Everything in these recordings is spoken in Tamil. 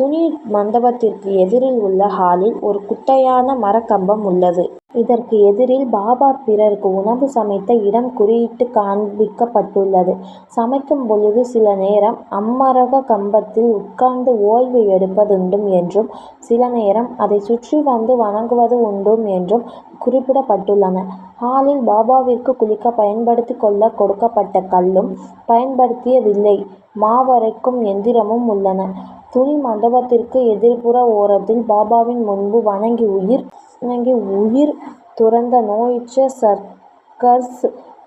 துணி மண்டபத்திற்கு எதிரில் உள்ள ஹாலில் ஒரு குட்டையான மரக்கம்பம் உள்ளது. இதற்கு எதிரில் பாபா பிறருக்கு உணவு சமைத்த இடம் குறியிட்டு காண்பிக்கப்பட்டுள்ளது. சமைக்கும் பொழுது சில நேரம் அம்மரக கம்பத்தில் உட்கார்ந்து ஓய்வு எடுப்பதுண்டும் என்றும் சில நேரம் அதை சுற்றி வந்து வணங்குவது உண்டும் என்றும் குறிப்பிடப்பட்டுள்ளன. ஹாலில் பாபாவிற்கு குளிக்க பயன்படுத்திக் கொள்ளக் கொடுக்கப்பட்ட கல்லும் பயன்படுத்தியதில்லை. மாவரைக்கும் எந்திரமும் உள்ளன. துணி மண்டபத்திற்கு எதிர்ப்புற ஓரத்தில் பாபாவின் முன்பு வணங்கி உயிர் வணங்கி உயிர் துறந்த நோயுற்ற சர்க்கஸ்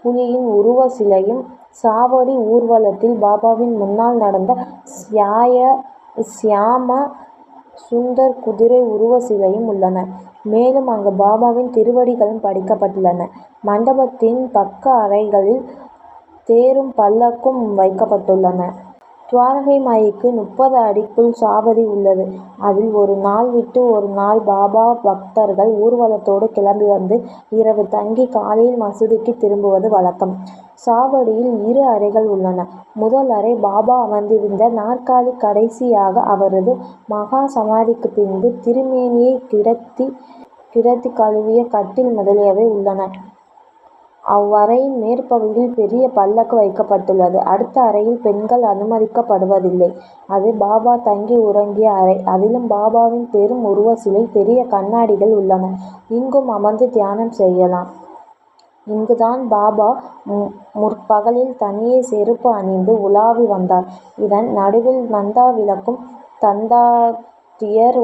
புலியின் உருவ சிலையும் சாவடி ஊர்வலத்தில் பாபாவின் முன்னால் நடந்த சியாய சியாம சுந்தர் குதிரை உருவ சிலையும் உள்ளன. மேலும் அங்கு பாபாவின் திருவடிகளும் படிக்கப்பட்டுள்ளன மண்டபத்தின் பக்க அறைகளில் தேரும் பல்லக்கும் வைக்கப்பட்டுள்ளன. துவாரகை மாய்க்கு முப்பது அடிக்குள் சாவடி உள்ளது. அதில் ஒரு நாள் விட்டு ஒரு நாள் பாபா பக்தர்கள் ஊர்வலத்தோடு கிளம்பி வந்து இரவு தங்கி காலையில் மசூதிக்கு திரும்புவது வழக்கம். சாவடியில் இரு அறைகள் உள்ளன. முதல் அறை பாபா அமர்ந்திருந்த நாற்காலி கடைசியாக அவரது மகா சமாதிக்கு பின்பு திருமேனியை கிடத்தி கிடத்தி கழுவிய கட்டில் முதலியவை உள்ளன. அவ்வறையின் மேற்பகுதியில் பெரிய பல்லக்கு வைக்கப்பட்டுள்ளது. அடுத்த அறையில் பெண்கள் அனுமதிக்கப்படுவதில்லை. அது பாபா தங்கி உறங்கிய அறை. அதிலும் பாபாவின் பெரும் உருவ சிலை பெரிய கண்ணாடிகள் உள்ளன. இங்கும் அமர்ந்து தியானம் செய்யலாம். இங்குதான் பாபா முற்பகலில் தனியே செருப்பு அணிந்து உலாவி வந்தார். இதன் நடுவில் நந்தா விளக்கும் தந்தாத்ரயர்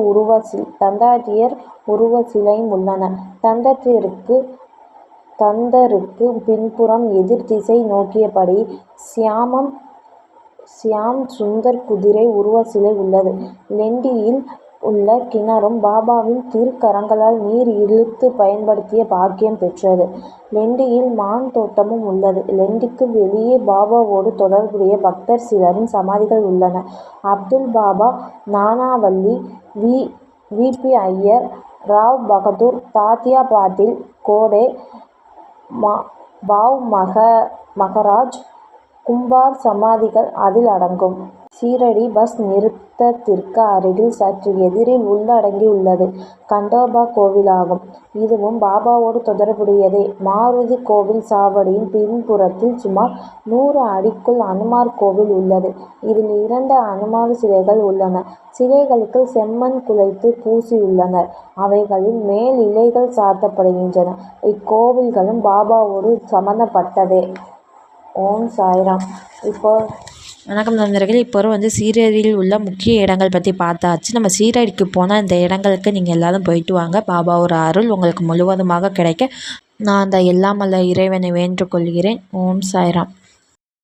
உருவச் சிலையும் உள்ளன. தந்தருக்கு பின்புறம் எதிர் திசை நோக்கியபடி சியாம் சுந்தர் குதிரை உருவச் சிலை உள்ளது. லெண்டியில் உள்ள கிணறும் பாபாவின் திருக்கரங்களால் நீர் இழுத்துப் பயன்படுத்திய பாக்கியம் பெற்றது. லெண்டியில் மான் தோட்டமும் உள்ளது. லெண்டிக்கு வெளியே பாபாவோடு தொடர்புடைய பக்தர் சிலரின் சமாதிகள் உள்ளன. அப்துல் பாபா நானாவல்லி வி. பி. ஐயர் ராவ் பகதூர் தாத்யா பாட்டில் கோடே மா பாவ் மகராஜ் கும்பார் சமாதிகள் அதில் அடங்கும். சீரடி பஸ் நிறுத்தத்திற்கு அருகில் சற்று எதிரில் உள்ளடங்கியுள்ளது கண்டோபா கோவிலாகும். இதுவும் பாபாவோடு தொடர்புடையதே. மாருதி கோவில் சாவடியின் பின்புறத்தில் சுமார் நூறு அடிக்குள் அனுமார் கோவில் உள்ளது. இதில் இரண்டு அனுமார் சிலைகள் உள்ளன. சிலைகளுக்கு செம்மண் குலைத்து பூசியுள்ளனர். அவைகளின் மேல் இலைகள் சாத்தப்படுகின்றன. இக்கோவில்களும் பாபாவோடு சம்பந்தப்பட்டதே. ஓம் சாய்ராம். இப்போ வணக்கம் நண்பர்கள். இப்போ வந்து சீரடியில் உள்ள முக்கிய இடங்கள் பற்றி பார்த்தாச்சு. நம்ம சீரடிக்கு போனால் இந்த இடங்களுக்கு நீங்கள் எல்லாரும் போயிட்டு வாங்க. பாபா ஒரு அருள் உங்களுக்கு முழுவதுமாக கிடைக்க. நான் அந்த எல்லாம் இறைவனை வேண்டுகொள்கிறேன். ஓம் சாய்ராம்.